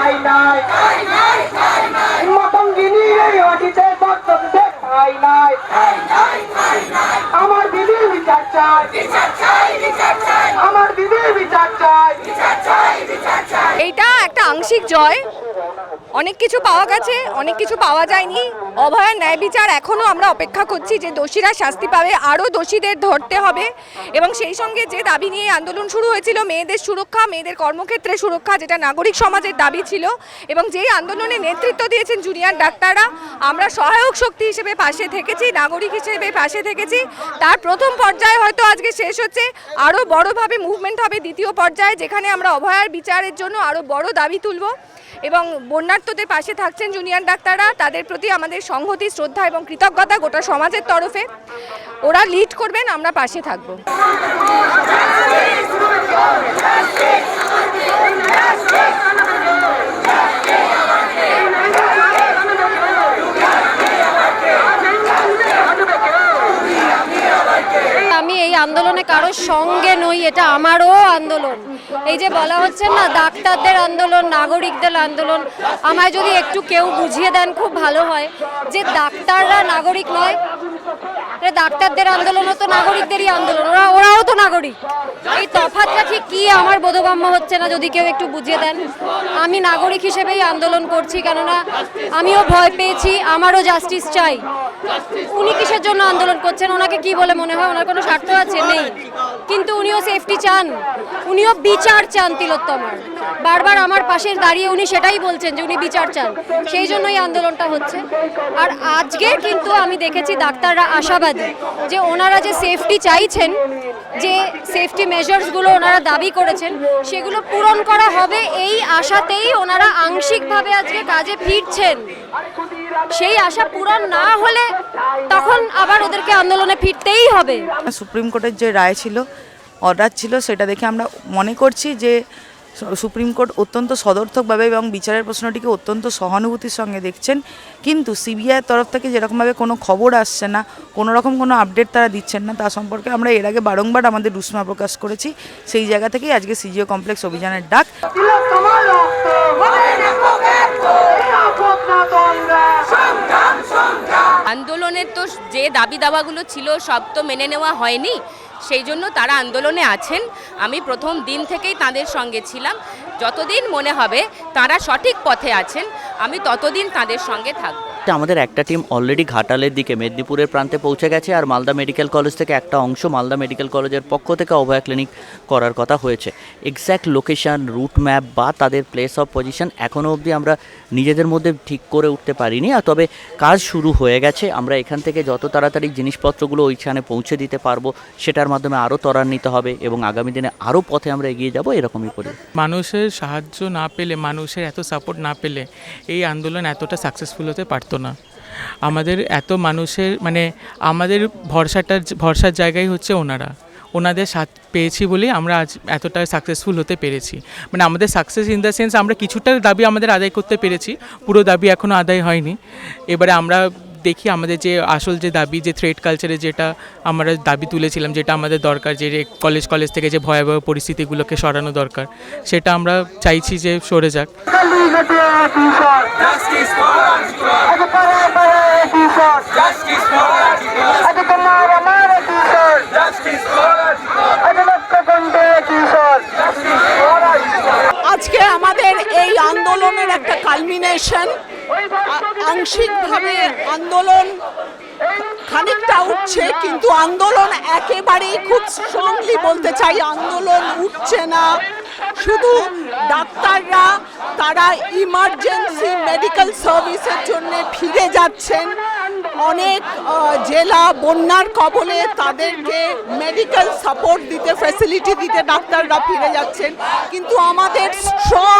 ঠাই নাই। মাতঙ্গিনীর এই মাটিতে বক্তব্যে ঠাই নাই আমার দিদির বিচার চাই। আমার দিদির বিচার চাই। এইটা একটা আংশিক জয়। অনেক কিছু পাওয়া গেছে, অনেক কিছু পাওয়া যায়নি। অভয়ের ন্যায় বিচার এখনও আমরা অপেক্ষা করছি যে দোষীরা শাস্তি পাবে, আরও দোষীদের ধরতে হবে। এবং সেই সঙ্গে যে দাবি নিয়ে আন্দোলন শুরু হয়েছিল, মেয়েদের সুরক্ষা, মেয়েদের কর্মক্ষেত্রে সুরক্ষা, যেটা নাগরিক সমাজের দাবি ছিল, এবং যেই আন্দোলনে নেতৃত্ব দিয়েছেন জুনিয়র ডাক্তাররা, আমরা সহায়ক শক্তি হিসেবে পাশে থেকেছি, নাগরিক হিসেবে পাশে থেকেছি। তার প্রথম পর্যায়ে হয়তো আজকে শেষ হচ্ছে, আরও বড়ভাবে মুভমেন্ট হবে দ্বিতীয় পর্যায়ে, যেখানে আমরা অভয়ার বিচারের জন্য আরও বড় দাবি তুলব। এবং বন্যার্থদের পাশে থাকছেন জুনিয়র ডাক্তাররা। তাদের প্রতি আমাদের সংহতি, শ্রদ্ধা এবং কৃতজ্ঞতা গোটা সমাজের তরফে। ওরা লিড করবেন, আমরা পাশে থাকব। আমি এই আন্দোলনে কারোর সঙ্গে নই, এটা আমারও আন্দোলন। এই যে বলা হচ্ছে না, ডাক্তারদের আন্দোলন, নাগরিকদের আন্দোলন, আমায় যদি একটু কেউ বুঝিয়ে দেন খুব ভালো হয়, যে ডাক্তাররা নাগরিক নয় ডাক্তারদের আন্দোলনও তো নাগরিকদেরই আন্দোলন, ওরা, ওরাও তো নাগরিক। এই তফাৎটা ঠিক কি আমার বোধগম্য হচ্ছে না, যদি কেউ একটু বুঝিয়ে দেন। আমি নাগরিক হিসেবেই আন্দোলন করছি, কেননা আমিও ভয় পেয়েছি, আমারও জাস্টিস চাই। উনি কিসের জন্য আন্দোলন করছেন, ওনাকে কি বলে মনে হয়? ওনার কোনো স্বার্থ আছে? নেই। কিন্তু উনিও সেফটি চান। উনিও বিচার চান তিলোত্তমার। বারবার আমার পাশে দাঁড়িয়ে উনি সেটাই বলছেন যে উনি বিচার চান। সেই জন্যই আন্দোলনটা হচ্ছে। আর আজকে কিন্তু আমি দেখেছি ডাক্তাররা আশাবাদী যে ওনারা যে সেফটি চাইছেন, যে সেফটি মেজার্সগুলো ওনারা দাবি করেছেন, সেগুলো পূরণ করা হবে এই আশাতেই ওনারা আংশিকভাবে আজকে কাজে ফিরছেন। সেই আশা পূরণ না হলে তখন আবার ওদেরকে আন্দোলনে ফিরতেই হবে। সুপ্রিম কোর্টের যে রায় ছিল অর্ডার ছিল সেটা দেখে আমরা মনে করছি যে সুপ্রিম কোর্ট অত্যন্ত সদর্থকভাবে এবং বিচারের প্রশ্নটিকে অত্যন্ত সহানুভূতির সঙ্গে দেখছেন। কিন্তু সিবিআইয়ের তরফ থেকে যেরকমভাবে কোনো খবর আসছে না, কোনো রকম কোনো আপডেট তারা দিচ্ছেন না, তা সম্পর্কে আমরা এর আগে বারংবার আমাদের রুসমা প্রকাশ করেছি। সেই জায়গা থেকেই আজকে সিজিও কমপ্লেক্স অভিযানের ডাক। আন্দোলনের তো যে দাবি দাওয়াগুলো ছিল সব তো মেনে নেওয়া হয়নি, সেই জন্য তারা আন্দোলনে আছেন। আমি প্রথম দিন থেকেই তাদের সঙ্গে ছিলাম। যতদিন মনে হবে তারা সঠিক পথে আছেন, আমি ততদিন তাদের সঙ্গে থাকব। আমাদের একটা টিম অলরেডি ঘাটালের দিকে মেদিনীপুরের প্রান্তে পৌঁছে গেছে আর মালদা মেডিকেল কলেজ থেকে একটা অংশ মালদা মেডিকেল কলেজের পক্ষ থেকে অভয়া ক্লিনিক করার কথা হয়েছে। এক্স্যাক্ট লোকেশান রুট ম্যাপ বা তাদের প্লেস অফ পজিশন এখনও অবধি আমরা নিজেদের মধ্যে ঠিক করে উঠতে পারিনি। আর তবে কাজ শুরু হয়ে গেছে। আমরা এখান থেকে যত তাড়াতাড়ি জিনিসপত্রগুলো ওইখানে পৌঁছে দিতে পারব, সেটার মাধ্যমে আরও ত্বরান্বিত হবে এবং আগামী দিনে আরও পথে আমরা এগিয়ে যাব, এরকমই করি। মানুষের সাহায্য না পেলে, মানুষের এত সাপোর্ট না পেলে এই আন্দোলন এতটা সাকসেসফুল হতে পারতো না। আমাদের এত মানুষের মানে আমাদের ভরসাটার, ভরসার জায়গাই হচ্ছে ওনারা। ওনাদের সাথ পেয়েছি বলেই আমরা আজ এতটা সাকসেসফুল হতে পেরেছি। মানে আমাদের সাকসেস ইন দ্য সেন্স আমরা কিছুটা দাবি আমাদের আদায় করতে পেরেছি, পুরো দাবি এখনও আদায় হয়নি। এবারে আমরা দেখি আমাদের যে আসল যে দাবি যে থ্রেড কালচারে যেটা আমরা দাবি তুলেছিলাম যেটা আমাদের দরকার যে রে- কলেজ কলেজ থেকে যে ভয়াবহ পরিস্থিতিগুলোকে সরানো দরকার সেটা আমরা চাইছি যে সরে যাক। আজকে আমাদের এই আন্দোলনের একটা কালমিনেশন আংশিকভাবে আন্দোলন খানিকটা উঠছে, কিন্তু আন্দোলন একেবারেই খুব স্ট্রংলি বলতে চাই, আন্দোলন উঠছে না। শুধু ডাক্তাররা, তারা ইমার্জেন্সি মেডিকেল সার্ভিসের জন্য ফিরে যাচ্ছেন। অনেক জেলা বন্যার কবলে তাদেরকে মেডিকেল সাপোর্ট দিতে ফ্যাসিলিটি দিতে ডাক্তাররা ফিরে যাচ্ছেন। কিন্তু আমাদের স্ট্রং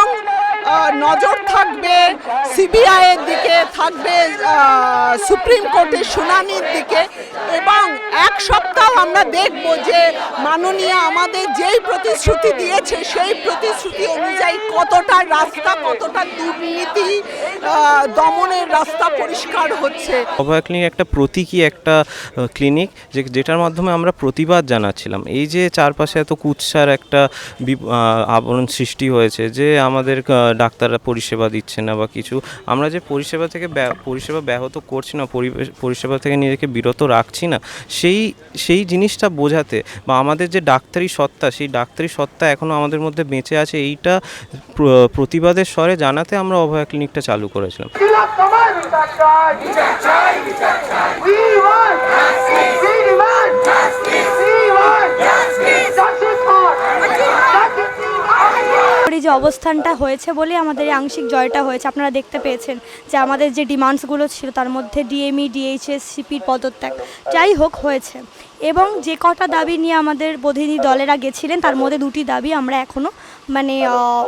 সিবিআই এর দিকে থাকবে সুপ্রিম কোর্টের শুনানির দিকে এবং এক সপ্তাহ আমরা দেখব যে মাননীয় আমাদের যেই প্রতিশ্রুতি দিয়েছে, সেই প্রতিশ্রুতি অনুযায়ী কতটা রাস্তা, কতটা দুর্নীতি দমনের রাস্তা পরিষ্কার হচ্ছে। অভয়া ক্লিনিক একটা প্রতীকী একটা ক্লিনিক যে, যেটার মাধ্যমে আমরা প্রতিবাদ জানাচ্ছিলাম। এই যে চারপাশে এত কুৎসার একটা আবরণ সৃষ্টি হয়েছে যে আমাদের ডাক্তাররা পরিষেবা দিচ্ছে না বা কিছু, আমরা যে পরিষেবা থেকে পরিষেবা ব্যাহত করছি না পরিষেবা থেকে নিজেকে বিরত রাখছি না, সেই সেই জিনিসটা বোঝাতে বা আমাদের যে ডাক্তারি সত্তা, সেই ডাক্তারি সত্তা এখনও আমাদের মধ্যে বেঁচে আছে, এইটা প্রতিবাদের স্বরে জানাতে আমরা অভয়া ক্লিনিকটা চালু করেছিলাম। অবস্থানটা হয়েছে বলে আমাদের এই আংশিক জয়টা হয়েছে। আপনারা দেখতে পেয়েছেন যে আমাদের যে ডিমান্ডসগুলো ছিল তার মধ্যে ডিএমই ডিএইচএস সিপির পদত্যাগ যাই হোক হয়েছে। এবং যে কটা দাবি নিয়ে আমাদের প্রতিনিধি দলেরা গেছিলেন তার মধ্যে দুটি দাবি আমরা এখনও মানে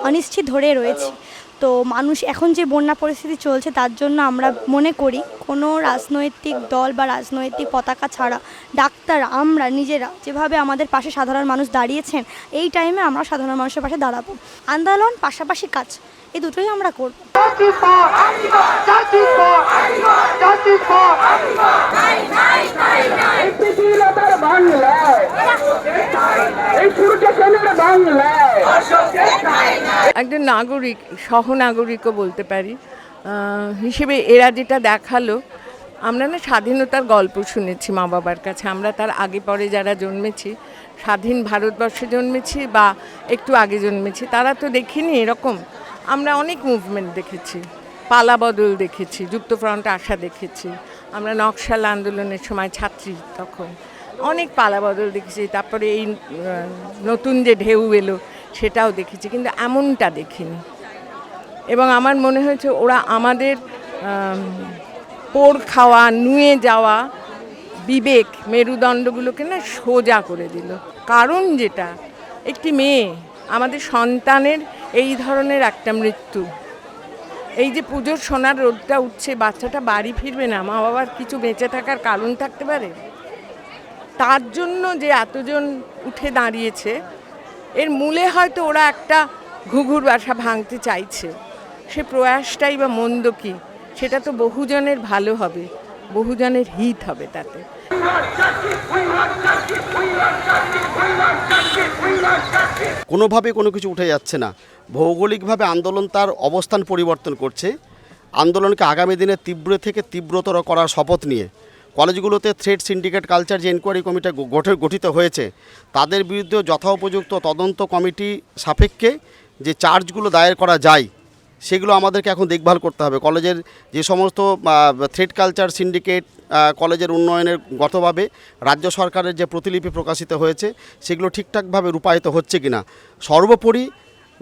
অনিশ্চিত ধরে রয়েছি। তো মানুষ এখন যে বন্যা পরিস্থিতি চলছে তার জন্য আমরা মনে করি কোনো রাজনৈতিক দল বা রাজনৈতিক পতাকা ছাড়া ডাক্তার আমরা নিজেরা যেভাবে আমাদের পাশে সাধারণ মানুষ দাঁড়িয়েছেন এই টাইমে আমরা সাধারণ মানুষের পাশে দাঁড়াবো আন্দোলন পাশাপাশি কাজ এই দুটোই আমরা করব justice for justice for justice for এই পৃথিবীলতার বাংলায় এই সূর্য সেনের বাংলায় একজন নাগরিক, সহনাগরিকও বলতে পারি। হিসেবে এরা যেটা দেখাল, আমরা না স্বাধীনতার গল্প শুনেছি মা বাবার কাছে। আমরা তার আগে পরে যারা জন্মেছি, স্বাধীন ভারতবর্ষে জন্মেছি বা একটু আগে জন্মেছি, তারা তো দেখিনি এরকম। আমরা অনেক মুভমেন্ট দেখেছি, পালা বদল দেখেছি, যুক্তফ্রন্ট আসা দেখেছি। আমরা নকশাল আন্দোলনের সময় ছাত্রী তখন অনেক পালা বদল দেখেছি। তারপরে এই নতুন যে ঢেউ এলো সেটাও দেখেছি, কিন্তু এমনটা দেখিনি। এবং আমার মনে হয়েছে ওরা আমাদের পোড় খাওয়া, নুয়ে যাওয়া বিবেক মেরুদণ্ডগুলোকে না সোজা করে দিল। কারণ যেটা, একটি মেয়ে, আমাদের সন্তানের এই ধরনের একটা মৃত্যু। এই যে পুজোর সোনার রোদটা উঠছে, বাচ্চাটা বাড়ি ফিরবে না মা বাবার কিছু বেঁচে থাকার কারণ থাকতে পারে? তার জন্য যে এতজন উঠে দাঁড়িয়েছে এর মূলে হয়তো ওরা একটা ঘুঘুর বাসা ভাঙতে চাইছে। সে প্রয়াসটাই বা মন্দ কি, সেটা তো বহুজনের ভালো হবে, বহুজনের হিত হবে তাতে। কোনোভাবে কোনো কিছু উঠে যাচ্ছে না। ভৌগোলিকভাবে আন্দোলন তার অবস্থান পরিবর্তন করছে। আন্দোলনকে আগামী দিনে তীব্র থেকে তীব্রতর করার শপথ নিয়ে কলেজগুলোতে থ্রেড সিন্ডিকেট কালচার যে ইনকোয়ারি কমিটি গঠিত হয়েছে, তাদের বিরুদ্ধে যথোপযুক্ত তদন্ত কমিটি সাপেক্ষে যে চার্জগুলো দায়ের করা যায়, সেগুলো আমাদেরকে এখন দেখভাল করতে হবে। কলেজের যে সমস্ত থ্রেড কালচার সিন্ডিকেট কলেজের উন্নয়নের গতভাবে রাজ্য সরকারের যে প্রতিলিপি প্রকাশিত হয়েছে, সেগুলো ঠিকঠাকভাবে রূপায়িত হচ্ছে কিনা। সর্বোপরি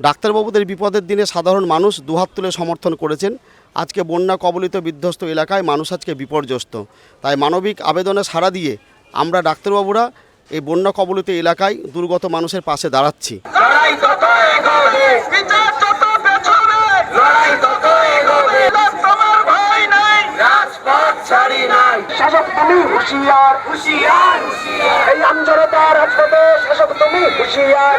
ডাক্তারবাবুদের বিপদের দিনে সাধারণ মানুষ দুহাত তুলে সমর্থন করেছেন। আজকে বন্যা কবলিত বিধ্বস্ত এলাকায় মানুষ আজকে বিপর্যস্ত। তাই মানবিক আবেদনে সাড়া দিয়ে আমরা ডাক্তারবাবুরা এই বন্যা কবলিত এলাকায় দুর্গত মানুষের পাশে দাঁড়াচ্ছি। হুঁশিয়ার। এই আমজনতার রাজপথে শাসক তুমি হুঁশিয়ার।